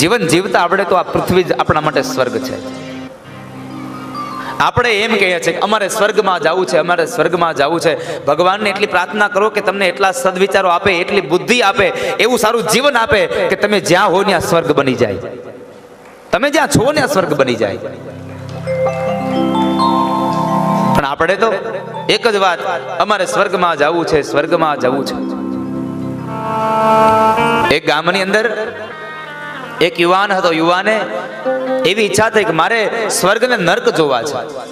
જીવન જીવતા આપણે તો આ પૃથ્વી જ આપણા માટે સ્વર્ગ છે. આપણે એમ કહીએ છીએ કે અમારે સ્વર્ગમાં જવું છે, અમારે સ્વર્ગમાં જવું છે. ભગવાનને એટલી પ્રાર્થના કરો કે તમને એટલા સદવિચારો આપે, એટલી બુદ્ધિ આપે, એવું સારું જીવન આપે કે તમે જ્યાં હો ત્યાં સ્વર્ગ બની જાય. તમે જ્યાં છો ત્યાં સ્વર્ગ બની જાય. પણ આપણે તો એક જ વાત, અમારે સ્વર્ગમાં જવું છે, સ્વર્ગમાં જવું છે. એક ગામની અંદર એક યુવાન હતો, યુવાને એવી ઈચ્છા થઈ કે મારે સ્વર્ગ ને નર્ક જોવા છે.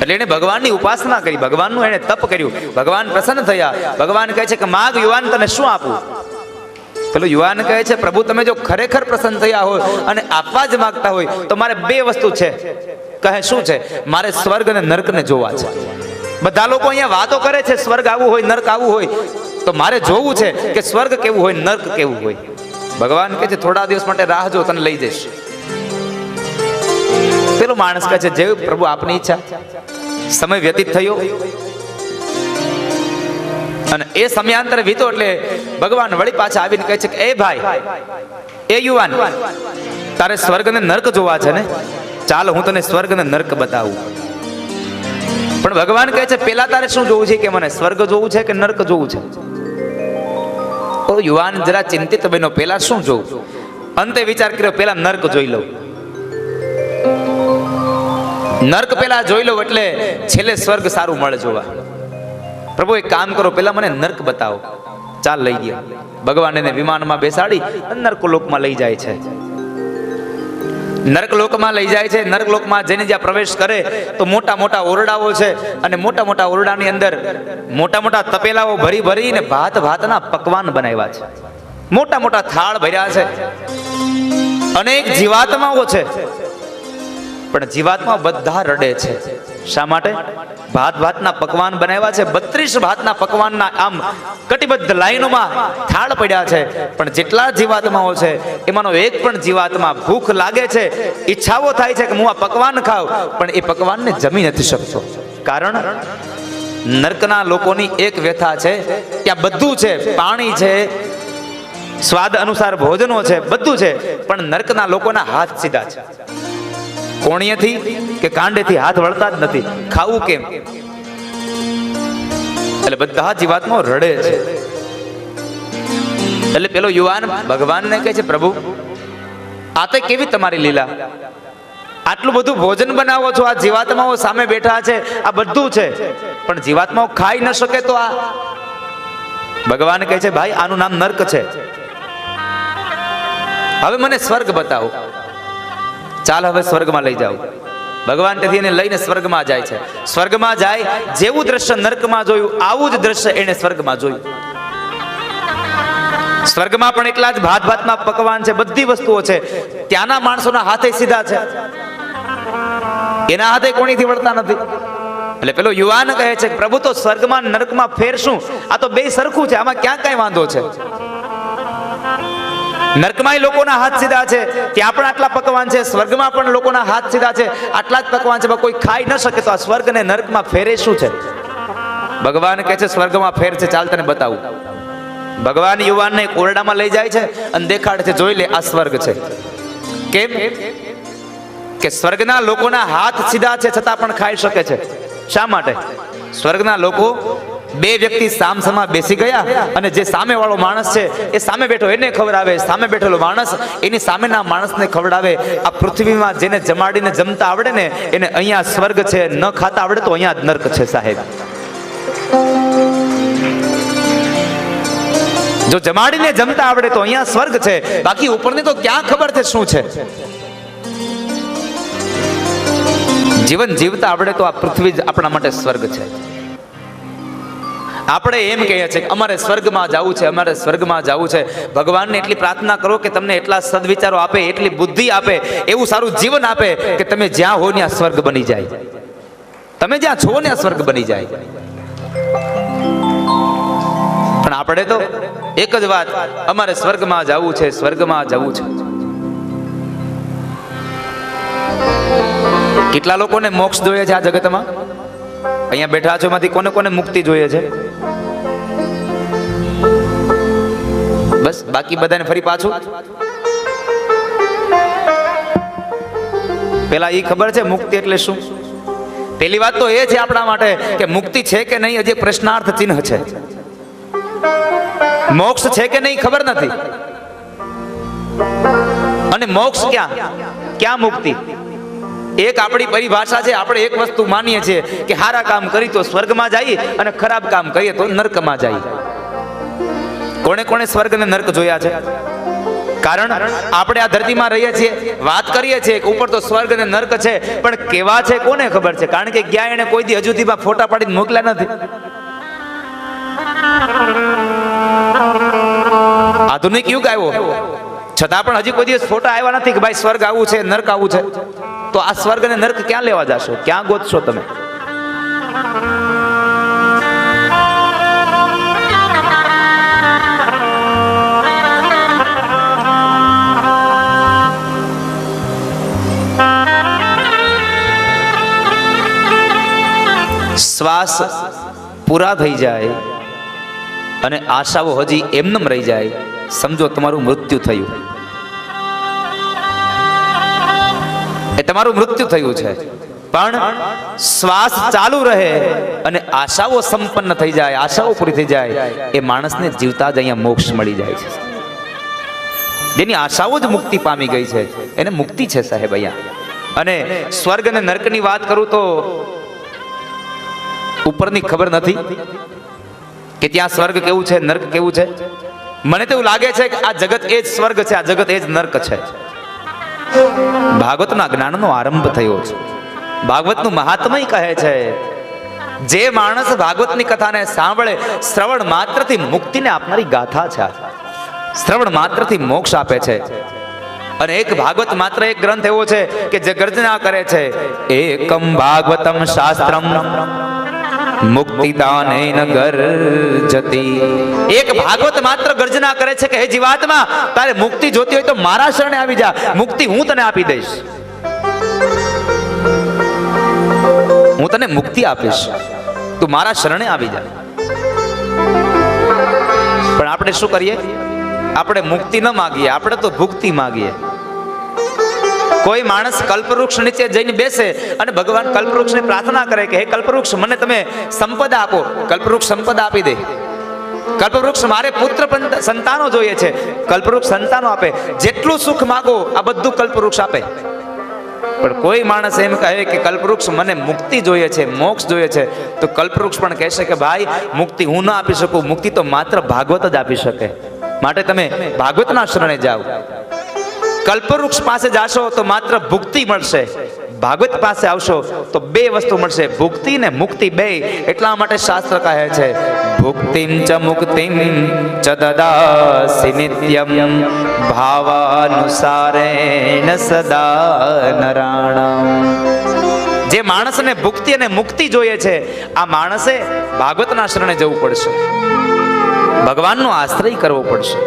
એટલે એને ભગવાનની ઉપાસના કરી, ભગવાનનું એને તપ કર્યું. ભગવાન પ્રસન્ન થયા. ભગવાન કહે છે કે, માગ યુવાન, તને શું આપું? પેલો યુવાન કહે છે, પ્રભુ, તમે જો ખરેખર પ્રસન્ન થયા હોય અને આપવા જ માંગતા હોય, તો મારે બે વસ્તુ છે. કહે, શું છે? મારે સ્વર્ગ અને નર્કને જોવા છે. બધા લોકો અહીંયા વાતો કરે છે, સ્વર્ગ આવું હોય, નર્ક આવું હોય. તો મારે જોવું છે કે સ્વર્ગ કેવું હોય, નર્ક કેવું હોય? ભગવાન કહે છે, થોડા દિવસ માટે રાહ જો, તને લઈ જઈશ. પેલો માણસ કહે છે જે પ્રભુ, આપની ઈચ્છા. સમય વ્યતીત થયો. અને એ સમયાંતરે વીતો એટલે ભગવાન વળી પાછા આવીને કહે છે કે, એ ભાઈ, એ યુવાન, તારે સ્વર્ગ ને નર્ક જોવા છે ને? ચાલ, હું તને સ્વર્ગ ને નર્ક બતાવું. પણ ભગવાન કહે છે, પેલા તારે શું જોવું છે કે મને સ્વર્ગ જોવું છે કે નર્ક જોવું છે? તો યુવાન જરા ચિંતિત બન્યો. પેલા શું જોવું અંતે વિચાર કર્યો, પેલા નર્ક જોઈ લઉં. નર્ક પેલા જોઈ લઉં એટલે છેલ્લે સ્વર્ગ સારું મળે જોવા. પ્રભુ, એક કામ કરો, પેલા મને નર્ક બતાવો. ચાલ લઈ ગયા. ભગવાન એને વિમાનમાં બેસાડી નર્કલોકમાં લઈ જાય છે. નર્કલોકમાં લઈ જાય છે. નર્કલોકમાં જઈને જ્યાં પ્રવેશ કરે તો મોટા મોટા ઓરડાઓ છે અને મોટા મોટા ઓરડાની અંદર મોટા મોટા તપેલાઓ ભરી ભરીને ભાત ભાતના પકવાન બનાવ્યા છે. મોટા મોટા થાળ ભર્યા છે. અનેક જીવાત્માઓ છે. પણ જીવાત્મા બધા રડે છે. શા માટે? ભાત ભાતના પકવાન બનાવ્યા છે. બત્રીસ ભાતના પકવાનના આમ કટિબદ્ધ લાઈનોમાં થાળ પડ્યા છે. પણ જેટલા જીવાત્માઓ છે, એમાંનો એક પણ જીવાત્મા ભૂખ લાગે છે. ઈચ્છાઓ થાય છે કે હું આ પકવાન ખાઉં, પણ એ પકવાનને જમી નથી શકતો. કારણ, નર્કના લોકોની એક વ્યથા છે ત્યાં બધું છે. પાણી છે, સ્વાદ અનુસાર ભોજનો છે, બધું છે. પણ નર્કના લોકોના હાથ સીધા છે. કોણીએથી કે કાંડેથી હાથ વળતા જ નથી? ખાવું કેમ? એટલે બધા જીવાતમાં રડે છે. એટલે પેલો યુવાન ભગવાનને કહે છે, પ્રભુ, આ તો કેવી તમારી લીલા? આટલું બધું ભોજન બનાવો છો, આ જીવાત્માઓ સામે બેઠા છે, આ બધું છે. પણ જીવાત્માઓ ખાઈ ન શકે તો આ ભગવાન કહે છે, ભાઈ, આનું નામ નર્ક છે. હવે મને સ્વર્ગ બતાવો. ચાલ હવે સ્વર્ગમાં લઈ જાઓ. ભગવાન તેથી એને લઈને સ્વર્ગમાં જાય છે. સ્વર્ગમાં જાય જેવું દ્રશ્ય નર્કમાં જોયું, આવું જ દ્રશ્ય એને સ્વર્ગમાં જોયું. સ્વર્ગમાં પણ એટલા જ ભાત ભાતના પકવાન છે, બધી વસ્તુઓ છે. ત્યાંના માણસોના હાથે સીધા છે. એના હાથે કોણીથી વળતા નથી. એટલે પેલો યુવાન કહે છે પ્રભુ, તો સ્વર્ગમાં નર્કમાં ફેર શું આ તો બે સરખું છે, આમાં ક્યાં કઈ વાંધો છે? નર્કમાંય લોકોના હાથ સીધા છે ત્યાં પણ આટલા પકવાન છે, સ્વર્ગમાં પણ લોકોના હાથ સીધા છે, આટલા જ પકવાન છે કોઈ ખાઈ ન શકે તો આ સ્વર્ગ ને નર્કમાં ફેરે શું છે? ભગવાન કહે છે, સ્વર્ગમાં ફેર છે, ચાલ તને બતાવું. ભગવાન યુવાનને એક ઓરડામાં લઈ જાય છે અને દેખાડે છે, જોઈ લે, આ સ્વર્ગ છે. કેમ? કે સ્વર્ગના લોકોના હાથ સીધા છે છતાં પણ ખાઈ શકે છે. શા માટે? સ્વર્ગના લોકો બે વ્યક્તિ સામસામા બેસી ગયા અને જે સામે વાળો માણસ છે, એ સામે બેઠો એને ખવડાવે, સામે બેઠેલો માણસ એની સામેના માણસને ખવડાવે. આ પૃથ્વીમાં જેને જમાડીને જમતા આવડે ને, એને અહીંયા સ્વર્ગ છે, ન ખાતા આવડે તો અહીંયા નર્ક છે સાહેબ. જો જમાડીને જમતા આવડે તો અહીંયા સ્વર્ગ છે, બાકી ઉપરની તો ક્યાં ખબર છે શું છે? જીવન જીવતા આવડે તો આ પૃથ્વી જ આપણા માટે સ્વર્ગ છે. આપણે એમ કહીએ છીએ કે અમારે સ્વર્ગમાં જવું છે, અમારે સ્વર્ગમાં જવું છે. ભગવાનને એટલી પ્રાર્થના કરો કે તમને એટલા સદવિચારો આપે, એટલી બુદ્ધિ આપે, એવું સારું જીવન આપે કે તમે જ્યાં હો ત્યાં સ્વર્ગ બની જાય. તમે જ્યાં છો ત્યાં સ્વર્ગ બની જાય. પણ આપણે તો એક જ વાત, અમારે સ્વર્ગમાં જવું છે, સ્વર્ગમાં જવું છે. કેટલા લોકોને મોક્ષ જોઈએ છે આ જગતમાં? અહીંયા બેઠા છો, એમાંથી કોને કોને મુક્તિ જોઈએ છે? બસ, બાકી બધાને ફરી પાછું. પેલા એ ખબર છે મુક્તિ એટલે શું? પેલી વાત તો એ છે આપણા માટે કે મુક્તિ છે કે નહીં હજી પ્રશ્નાર્થ ચિહ્ન છે. મોક્ષ છે કે નહીં ખબર નથી. અને મોક્ષ ક્યાં? ક્યાં મુક્તિ? એક આપણી પરિભાષા છે, આપણે એક વસ્તુ માનીએ છીએ કે સારા કામ કરી તો સ્વર્ગમાં જઈએ અને ખરાબ કામ કરીએ તો નર્કમાં જઈએ કોણે કોણે સ્વર્ગ અને નર્ક જોયા છે? કારણ આપણે આ ધરતીમાં રહીએ છીએ, વાત કરીએ છીએ કે ઉપર તો સ્વર્ગ અને નર્ક છે, પણ કેવા છે કોને ખબર છે? કારણ કે ગયા એને કોઈ દી હજુ સુધીમાં ફોટા પાડીને મોકલ્યા નથી. આધુનિક યુગ આવ્યો. છતાં પણ હજી કોઈ દિવસ ફોટા આવ્યા નથી કે ભાઈ સ્વર્ગ આવું છે, નર્ક આવું છે. તો આ સ્વર્ગ અને નર્ક ક્યાં લેવા જાશો? ક્યાં ગોતશો તમે? શ્વાસ પૂરા થઈ જાય અને આશાઓ હજી એમનેમ રહી જાય. સમજો, તમારું મૃત્યુ થયું. તમારું મૃત્યુ થયું છે. પણ શ્વાસ ચાલુ રહે અને આશાઓ સંપન્ન થઈ જાય, આશાઓ પૂરી થઈ જાય, એ માણસને જીવતા જ અહીંયા મોક્ષ મળી જાય છે. જેની આશાઓ જ મુક્તિ પામી ગઈ છે, એને મુક્તિ છે સાહેબ અહીંયા. અને સ્વર્ગ અને નર્કની વાત કરું તો ઉપરની ખબર નથી કે ત્યાં સ્વર્ગ કેવું છે, નર્ક કેવું છે? મને તો એવું લાગે છે કે આ જગત એ જ સ્વર્ગ છે, આ જગત એ જ નર્ક છે. ભાગવતના જ્ઞાનનો આરંભ થયો છે. ભાગવતનું મહાત્મય કહે છે, જે માણસ ભાગવતની કથાને સાંભળે, શ્રવણ માત્રથી મુક્તિને આપનારી ગાથા છે. શ્રવણ માત્રથી મોક્ષ આપે છે. અને એક ભાગવત માત્ર એક ગ્રંથ એવો છે કે જે ગર્જના કરે છે, એકમ ભાગવતમ શાસ્ત્રમ. મુક્તિદાનેન ગર્જતી એક ભાગવત માત્ર ગર્જના કરે છે કે, હે જીવાત્મા, તારે મુક્તિ જોતી હોય તો મારા શરણે આવી જા. મુક્તિ હું તને આપી દઈશ. હું તને મુક્તિ આપીશ. તું મારા શરણે આવી જા. પણ આપણે શું કરીએ? આપણે મુક્તિ ન માગીએ. આપણે તો ભુક્તિ માગીએ. કોઈ માણસ કલ્પવૃક્ષ નીચે જઈને બેસે અને ભગવાન કલ્પવૃક્ષને પ્રાર્થના કરે કે, હે કલ્પવૃક્ષ, મને તમે સંપદા આપો. કલ્પવૃક્ષ સંપદા આપી દે. કલ્પવૃક્ષ મારે પુત્ર સંતાનો જોઈએ છે. કલ્પવૃક્ષ સંતાનો આપે. જેટલું સુખ માગો, આ બધું કલ્પવૃક્ષ આપે. પણ કોઈ માણસ એમ કહે કે, કલ્પવૃક્ષ મને મુક્તિ જોઈએ છે, મોક્ષ જોઈએ છે. તો કલ્પવૃક્ષ પણ કહેશે કે, ભાઈ, મુક્તિ હું ના આપી શકું. મુક્તિ તો માત્ર ભાગવત જ આપી શકે. માટે તમે ભાગવતના શરણે જાઓ. કલ્પવૃક્ષ પાસે જાશો તો માત્ર ભુક્તિ મળશે. ભાગવત પાસે આવશો તો બે વસ્તુ મળશે. ભુક્તિ ને મુક્તિ બે. એટલા માટે શાસ્ત્ર કહે છે, ભુક્તિમ ચ મુક્તિમ ચ દદાસી નિત્યમ ભાવાનુસારેણ સદા નરાણમ. જે માણસને ભુક્તિ અને મુક્તિ જોઈએ છે, આ માણસે ભાગવતના શરણે જવું પડશે. ભગવાનનો આશ્રય કરવો પડશે.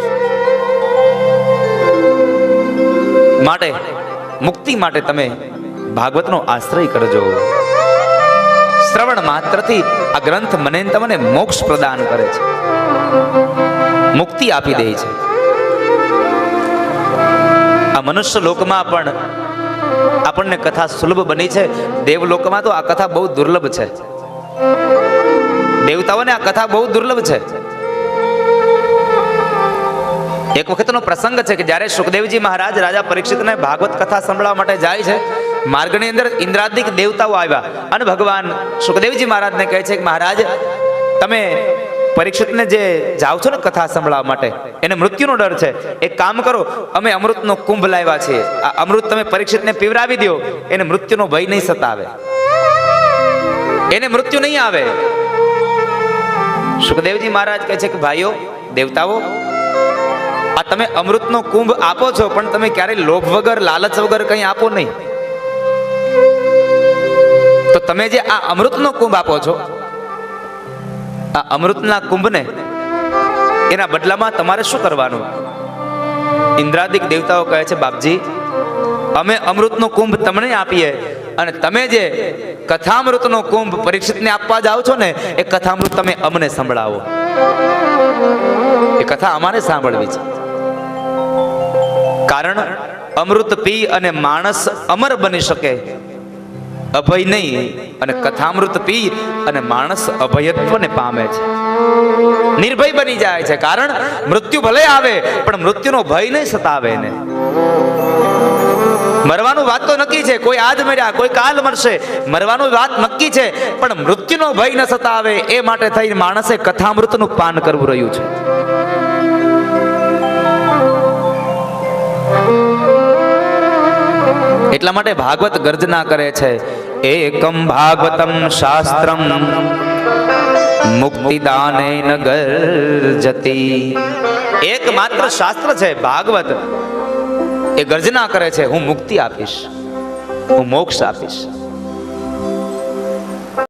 માટે, મુક્તિ માટે તમે ભાગવતનો આશ્રય કરજો. શ્રવણ માત્રથી આ ગ્રંથ મને તમને મોક્ષ પ્રદાન કરે છે. મુક્તિ આપી દે છે. આ મનુષ્ય લોકમાં પણ આપણને કથા સુલભ બની છે. દેવલોકમાં તો આ કથા બહુ દુર્લભ છે. દેવતાઓને આ કથા બહુ દુર્લભ છે. એક વખતનો પ્રસંગ છે કે જ્યારે સુખદેવજી મહારાજ રાજા પરીક્ષિતને ભાગવત કથા સંભળાવવા માટે જાય છે, માર્ગની અંદર ઇન્દ્રાદિક દેવતાઓ આવ્યા અને ભગવાન સુખદેવજી મહારાજને કહે છે કે મહારાજ, તમે પરીક્ષિતને જે જાઓ છો ને કથા સંભળાવવા માટે, એને મૃત્યુનો ડર છે. એક કામ કરો, અમે અમૃતનો કુંભ લાવ્યા છીએ. આ અમૃત તમે પરીક્ષિતને પીવરાવી દો, એને મૃત્યુનો ભય નહીં સતાવે. એને મૃત્યુ નહીં આવે. સુખદેવજી મહારાજ કહે છે કે ભાઈઓ, દેવતાઓ આ તમે અમૃતનો કુંભ આપો છો, પણ તમે ક્યારેય લોભ વગર, લાલચ વગર કંઈ આપો નહીં. તો તમે જે આ અમૃતનો કુંભ આપો છો, આ અમૃતના કુંભને એના બદલામાં તમારે શું કરવાનું? ઇન્દ્રાદિક દેવતાઓ કહે છે, બાપજી, અમે અમૃતનો કુંભ તમને આપીએ અને તમે જે કથામૃતનો કુંભ પરીક્ષિતને આપવા જાઓ છો ને, એ કથામૃત તમે અમને સંભળાવો. એ કથા અમારે સાંભળવી છે. કારણ અમૃત પી અને માણસ અમર બની શકે. અભય નહીં, અને કથામૃત પી અને માણસ અભયત્વને પામે છે. નિર્ભય બની જાય છે, કારણ મૃત્યુ ભલે આવે, પણ મૃત્યુનો ભય નહીં સતાવે એને. મરવાનું વાત તો નક્કી છે, કોઈ આજ મર્યા, કોઈ કાલ મરશે, મરવાનું વાત નક્કી છે, પણ મૃત્યુનો ભય ન સતાવે, એ માટે થઈને માણસે કથામૃતનું પાન કરવું રહ્યું છે. એટલા માટે ભાગવત ગર્જના કરે છે. એકમ ભાગવતમ શાસ્ત્રમ મુક્તિદાને ગર્જતી. એકમાત્ર શાસ્ત્ર છે ભાગવત. એ ગર્જના કરે છે, હું મુક્તિ આપીશ. હું મોક્ષ આપીશ.